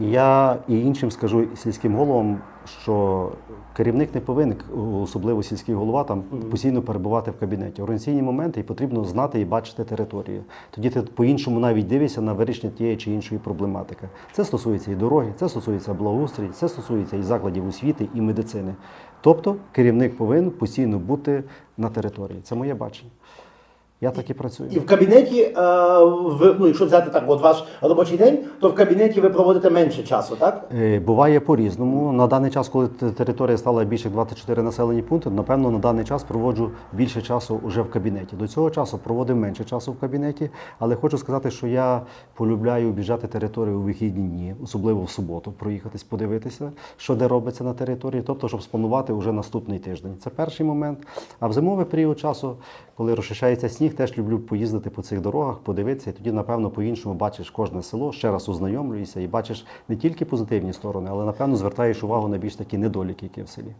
Я і іншим скажу сільським головам, що керівник не повинен, особливо сільський голова, там постійно перебувати в кабінеті. Організаційні моменти і потрібно знати і бачити територію. Тоді ти по-іншому навіть дивишся на вирішення тієї чи іншої проблематики. Це стосується і дороги, це стосується благоустрій, це стосується і закладів освіти, і медицини. Тобто керівник повинен постійно бути на території. Це моє бачення. Я так і працюю. І в кабінеті, е, ви, ну, якщо взяти так, от ваш робочий день, то в кабінеті ви проводите менше часу, так? Е, Буває по-різному. На даний час, коли територія стала більше 24 населені пункти, напевно, на даний час проводжу більше часу вже в кабінеті. До цього часу проводив менше часу в кабінеті, але хочу сказати, що я полюбляю об'їжджати територію у вихідні дні, особливо в суботу, проїхатись, подивитися, що де робиться на території, тобто, щоб спланувати вже наступний тиждень. Це перший момент. А в зимовий період часу, коли розчищається сніг, теж люблю поїздити по цих дорогах, подивитися, і тоді, напевно, по-іншому бачиш кожне село, ще раз ознайомлюєшся і бачиш не тільки позитивні сторони, але напевно звертаєш увагу на більш такі недоліки, які в селі.